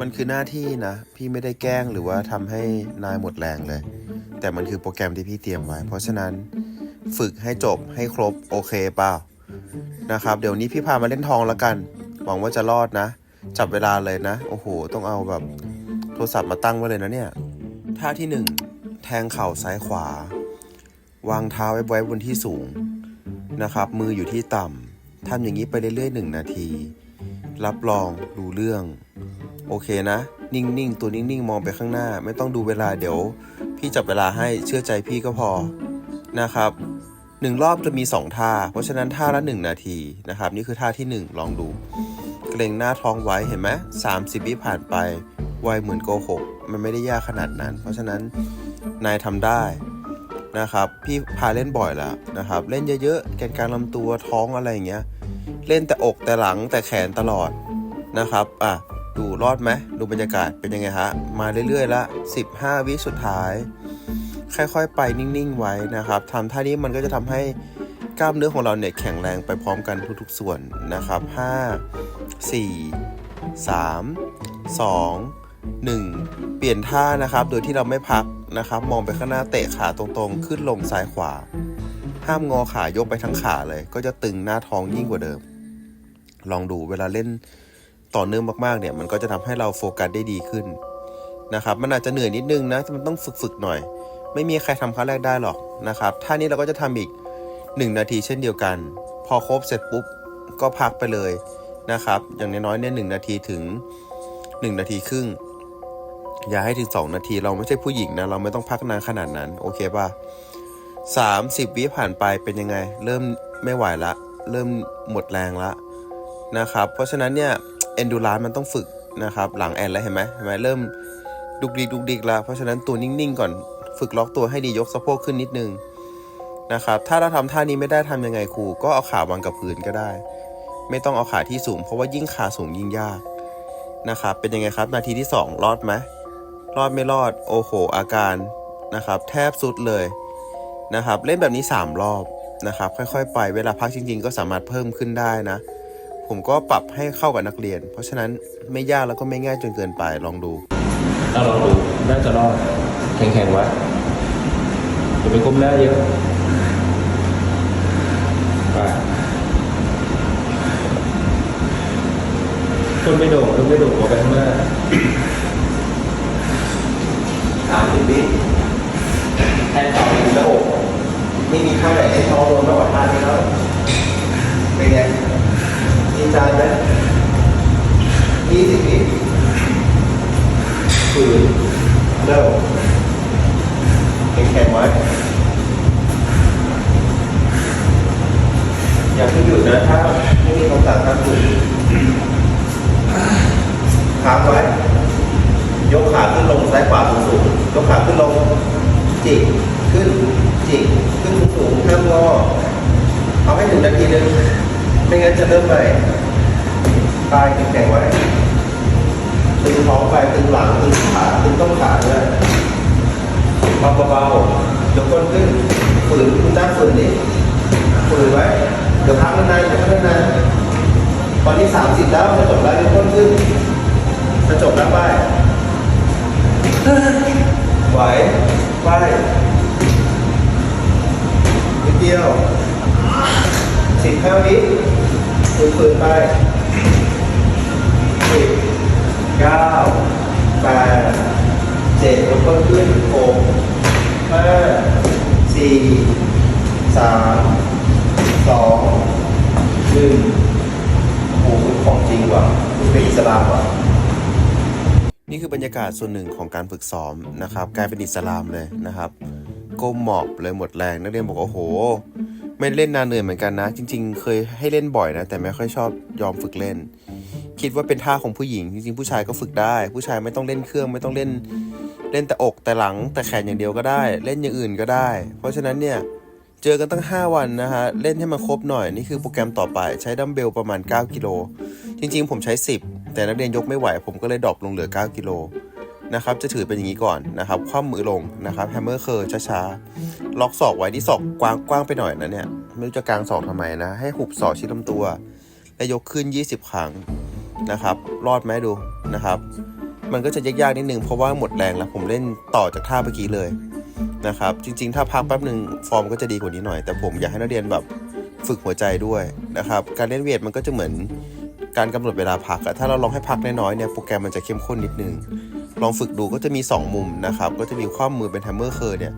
มันคือหน้าที่นะ พี่ไม่ได้แกล้งหรือว่าทำให้นายหมดแรงเลย แต่มันคือโปรแกรมที่พี่เตรียมไว้ เพราะฉะนั้นฝึกให้จบให้ครบโอเคเปล่านะครับ เดี๋ยวนี้พี่พามาเล่นทองแล้วกัน หวังว่าจะรอดนะ จับเวลาเลยนะ โอ้โห ต้องเอาแบบโทรศัพท์มาตั้งไว้เลยนะเนี่ย ท่าที่หนึ่งแทงเข่าซ้ายขวา วางเท้าไว้ไว้บนที่สูงนะครับ มืออยู่ที่ต่ำทำอย่างนี้ไปเรื่อยๆหนึ่งนาที รับรองรู้เรื่อง โอเคนะ นิ่งๆ ตัวนิ่งๆ มองไปข้างหน้า ไม่ต้องดูเวลาเดี๋ยว พี่จับเวลาให้เชื่อใจพี่ก็พอนะครับหนึ่งรอบจะมีสองท่า เพราะฉะนั้นท่าละหนึ่งนาทีนะครับ นี่คือท่าที่หนึ่งลองดู เกรงหน้าท้องไว้เห็นไหมสามสิบวิผ่านไปไวเหมือนโกหกมันไม่ได้ยากขนาดนั้น เพราะฉะนั้นนายทำได้นะครับ พี่พาเล่นบ่อยแล้วนะครับ เล่นเยอะๆแกนกลารลำตัวท้องอะไรอย่างเงี้ย เล่นแต่อกแต่หลังแต่แขนตลอดนะครับอะดูรอดไหมดูบรรยากาศเป็นยังไงฮะมาเรื่อยๆละ 15 วิสุดท้าย ค่อยๆ ไปนิ่งๆไว้นะครับทำท่านี้มันก็จะทำให้กล้ามเนื้อของเราเนี่ยแข็งแรงไปพร้อมกันทุกๆส่วนนะครับ 5 4 3 2 1 เปลี่ยนท่านะครับ โดยที่เราไม่พักนะครับ มองไปข้างหน้าเตะขาตรงๆ ขึ้นลงซ้ายขวา ห้ามงอขายกไปทั้งขาเลย ก็จะตึงหน้าท้องยิ่งกว่าเดิม ลองดูเวลาเล่นต่อเนื่องมากๆเนี่ย มันก็จะทำให้เราโฟกัสได้ดีขึ้นนะครับ มันอาจจะเหนื่อยนิดนึงนะมันต้องฝึกๆหน่อย ไม่มีใครทำครั้งแรกได้หรอกนะครับท่านี้เราก็จะทำอีก 1 นาทีเช่นเดียวกัน พอครบเสร็จปุ๊บก็พักไปเลยนะครับ อย่างน้อยๆเนี่ยหนาทีถึง 1 นาทีครึ่ง อย่าให้ถึง 2 นาทีเราไม่ใช่ผู้หญิงนะเราไม่ต้องพักนานขนาดนั้น โอเคป่ะ 30 วิผ่านไปเป็นยังไง เริ่มไม่ไหวละ เริ่มหมดแรงละนะครับ เพราะฉะนั้นเนี่ยเอนดูรานมันต้องฝึกนะครับ หลังแอนแล้วเห็นไหมเห็นไหมเริ่มดุกดิกดุกดิกแล้วเพราะฉะนั้นตัวนิ่งๆก่อนฝึกล็อกตัวให้ดียกสะโพกขึ้นนิดนึงนะครับ ถ้าเราทำท่านี้ไม่ได้ทำยังไงครูก็เอาขาวางกับพื้นก็ได้ ไม่ต้องเอาขาที่สูง เพราะว่ายิ่งขาสูงยิ่งยากนะครับ เป็นยังไงครับ นาทีที่ 2 รอดไหมรอดไม่รอด โอ้โห อาการนะครับ แทบสุดเลย นะครับ เล่นแบบนี้ 3 รอบนะครับ ค่อยๆ ไปเวลาพักจริง ๆ ก็สามารถเพิ่มขึ้นได้นะ ผมก็ปรับให้เข้ากับนักเรียน เพราะฉะนั้นไม่ยากแล้วก็ไม่ง่ายจนเกินไปลองดูเอาลองดูน่าจะรอดแข็งๆไว้อย่าไปก้มหน้าเยอะไปคนไม่โด่งคนไม่โด่งออกไปข้างหน้าสามสิบวิแทนต่อถึงหน้าอก นี่มีข้างไหนให้ท้องโดนมากกว่าท่านี้แล้วเป็นไงดีใจไหมยี่สิบวิฝืนเริ่มแข็งแข็งไว้อย่าเพิ่งหยุดนะถ้าไม่มีคำสั่งห้ามหยุดค้างไว้ ยกขาขึ้นลงซ้ายขวาสูงสูงยกขาขึ้นลงจิกขึ้นจิกขึ้นสูงสูงห้ามงอเอาให้ ถึงนาทีนึงไม่งั้นจะเริ่มใหม่ตายแข็งไว้ตึงท้องไปตึงหลังตึงขาตึงต้นขาด้วยเบาๆยกก้นขึ้นฝืนคุณนั่งฝืนนี่ฝืนไว้ เดี๋ยวพักนานๆเดี๋ยวพักนานๆวันที่สามสิบแล้วจะจบแล้วยกก้นขึ้นจะจบแล้วไปไหวไปนิดเดียว สิบห้าวิฝืนฝืนไปสิบเก้าแปดเจ็ดแล้วก็ขึ้นหกห้าสี่สามสองหนึ่งโอ้โหของจริงว่ะคุณเป็นอิสลามว่ะนี่คือบรรยากาศส่วนหนึ่งของการฝึกซ้อมนะครับกลายเป็นอิสลามเลยนะครับก้มหมอบเลยหมดแรงนักเรียนบอกโอ้โห ไม่เล่นนานเหนื่อยเหมือนกันนะ จริง ๆ เคยให้เล่นบ่อยนะ แต่ไม่ค่อยชอบยอมฝึกเล่น คิดว่าเป็นท่าของผู้หญิง จริงๆ ผู้ชายก็ฝึกได้ ผู้ชายไม่ต้องเล่นเครื่องไม่ต้องเล่นเล่นแต่อกแต่หลังแต่แขนอย่างเดียวก็ได้ เล่นอย่างอื่นก็ได้ เพราะฉะนั้นเนี่ยเจอกันตั้ง 5 วันนะฮะ เล่นให้มันครบหน่อย นี่คือโปรแกรมต่อไปใช้ดัมเบลประมาณ 9 กิโล จริงๆ ผมใช้ 10 แต่นักเรียนยกไม่ไหว ผมก็เลยดรอปลงเหลือ 9 กิโล นะครับจะถือเป็นอย่างนี้ก่อนนะครับคว่ำมือลงนะครับแฮมเมอร์เคอร์ช้าๆล็อกศอกไว้ที่ศอกกว้างกว้างไปหน่อยนะเนี่ยไม่รู้จะกางศอกทำไมนะ ให้หุบศอกชิดลำตัว และยกขึ้น 20 ครั้งนะครับรอดไหมดูนะครับ มันก็จะยากๆนิดนึงเพราะว่าหมดแรงแล้วผมเล่นต่อจากท่าเมื่อกี้เลยนะครับจริงๆ ถ้าพักแป๊บหนึ่งฟอร์มก็จะดีกว่านี้หน่อย แต่ผมอยากให้นักเรียนแบบฝึกหัวใจด้วยนะครับการเล่นเวทมันก็จะเหมือนการกำหนดเวลาพักอะถ้าเราลองให้พักน้อยๆเนี่ยโปรแกรมมันจะเข้มข้นนิดนึง ลองฝึกดูก็จะมี 2 มุมนะครับ ก็จะมีคว่ำมือเป็นแฮมเมอร์เคอร์เนี่ย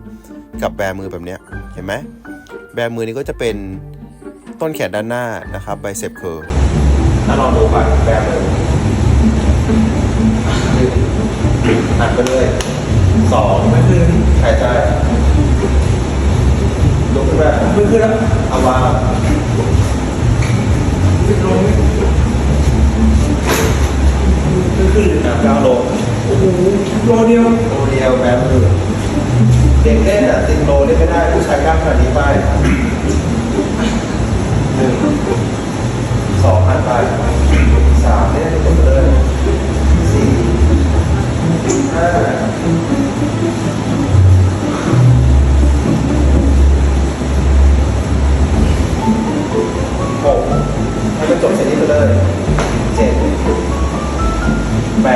กับแบมือแบบเนี้ยเห็นไหมแบมือนี้ก็จะเป็นต้นแขนด้านหน้านะครับไบเซปเคอร์ถ้าลองดูก่อนแบบเลยหนึ่งหันไปเลยสองไม่ขึ้นหายใจลุกขึ้นมาไม่ขึ้นแล้วเอาวางขึ้นลงขึ้นขึ้นนะก้าวลง โอ้โหโลเดียวโลเดียวแบบมือเด็กเล่นอะติดโลเล่นไม่ได้ผู้ชายกล้ามขนาดนี้ไปหนึ่งสองพันไปสามเนี่ยจบเลย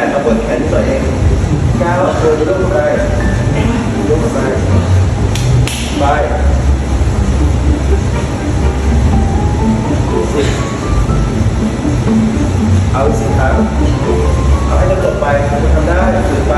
ดเอาเปิดแขนตัวเองเก้าเดินยกมือไปยกมือไปไปสิเอาสิครับเอาให้มันจบไปทำได้ถือไป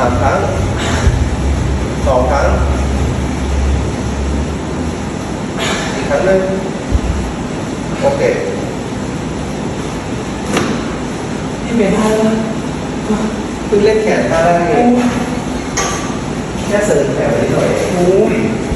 สามครั้งสองครั้ง อีกครั้งหนึ่งโอเคพี่เมย์ท่าแล้วเพิ่งเล่นแขนท่าได้แค่เสริมแขนไปนิดหน่อยเอง